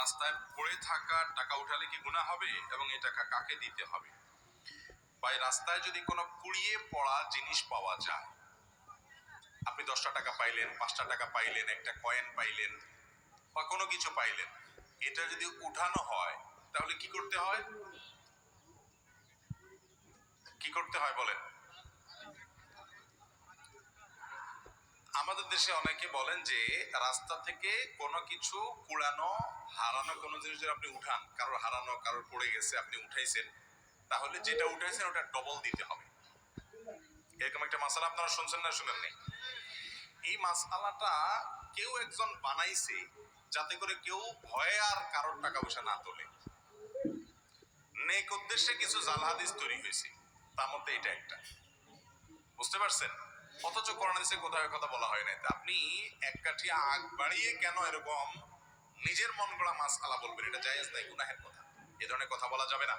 রাস্তায় পড়ে থাকা টাকা উঠালে কি গুণা হবে এবং এই টাকা কাকে দিতে হবে? ভাই রাস্তায় যদি কোনো কুড়িয়ে পড়া জিনিস পাওয়া যায়, আপনি দশটা টাকা পাইলেন, পাঁচটা টাকা পাইলেন, একটা কয়েন পাইলেন, বা কোনো কিছু পাইলেন, এটা যদি উঠানো হয়, তাহলে কি করতে হয়? কি করতে হয় বলেন? আমাদের দেশে অনেকে বলেন যে, রাস্তা থেকে কোনো কিছু কুড়ানো হারানো কোনো জিনিস যদি আপনি উঠান, কারোর হারানো, কারোর পড়ে গেছে, আপনি উঠাইছেন, তাহলে যেটা উঠাইছেন ওটা ডবল দিতে হবে। এরকম একটা মাসালা আপনারা শুনছেন না, শুনেন নেই? এই মাসালাটা কেউ একজন বানাইছে যাতে করে কেউ ভয়ে আর কারোর টাকা পয়সা না তোলে। নেক উদ্দেশ্যে কিছু জাল হাদিস তৈরি হয়েছে, তার মধ্যে এটা একটা। বুঝতে পারছেন? অথচ করোনা কোথাও কথা বলা হয় নাই। আপনি এক কাঠি আগ বাড়িয়ে কেন এরকম নিজের মন গড়া মাছ আলা বলবেন, এটা জায়েজ নাই, গুনাহের কথা। এ ধরনের কথা বলা যাবে না।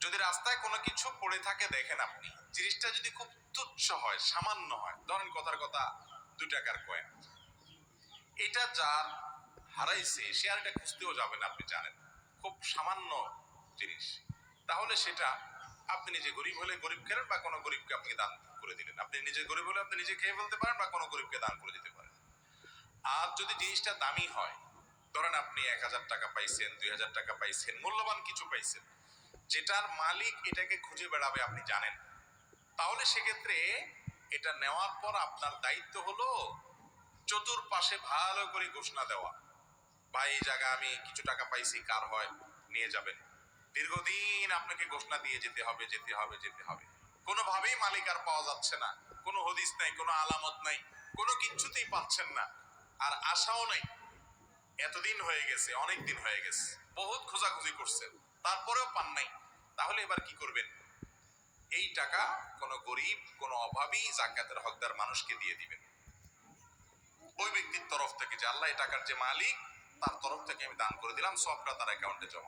যদি রাস্তায় কোনো কিছু পড়ে থাকে, দেখেন আপনি, জিনিসটা যদি খুব তুচ্ছ হয়, সামান্য হয়, ধরেন কথার কথা দুই টাকার কয়েন এটা যার হারাইছে, সে আর এটা খুঁজতেও যাবে না, আপনি জানেন। খুব সামান্য জিনিস। তাহলে সেটা আপনি নিজে গরিব হলে গরিব খেলেন বা কোনো গরিবকে আপনি দান করে দিলেন। আপনি নিজে গরিব হলে আপনি নিজে খেয়ে ফেলতে পারেন বা কোনো গরিবকে দান করে দিতে আর যদি জিনিসটা দামি হয়, ধরেন আপনি এক হাজার টাকা পাইছেন, দুই হাজার টাকা পাইছেন, মূল্যবান কিছু পাইছেন, যেটার মালিক এটাকে খুঁজে বেড়াবে আপনি জানেন। তাহলে সেক্ষেত্রে এটা নেওয়ার পর আপনার দায়িত্ব হলো চতুর্পাশে ভালো করে ঘোষণা দেওয়া। ভাই, এই জায়গা আমি কিছু টাকা পাইছি, কার হয়, নিয়ে যাবেন। দীর্ঘদিন আপনাকে ঘোষণা দিয়ে যেতে হবে যেতে হবে যেতে হবে। কোনোভাবেই মালিক আর পাওয়া যাচ্ছে না। কোনো হদিস নাই, কোনো আলামত নাই, কোনো কিচ্ছুতেই পাচ্ছেন না। আর আশাও নাই। এতদিন হয়ে গেছে অনেক দিন হয়ে গেছে। বহুত খোঁজাখুঁজি করছেন, তারপরেও পান নাই। তাহলে এবার কি করবেন? এই টাকা কোনো গরিব, কোনো অভাবী জাকাতের হকদার মানুষকে দিয়ে দিবেন। ওই ব্যক্তির তরফ থেকে যে আল্লাহ এই টাকার যে মালিক, তার তরফ থেকে আমি দান করে দিলাম, সবটা তার অ্যাকাউন্টে জমা।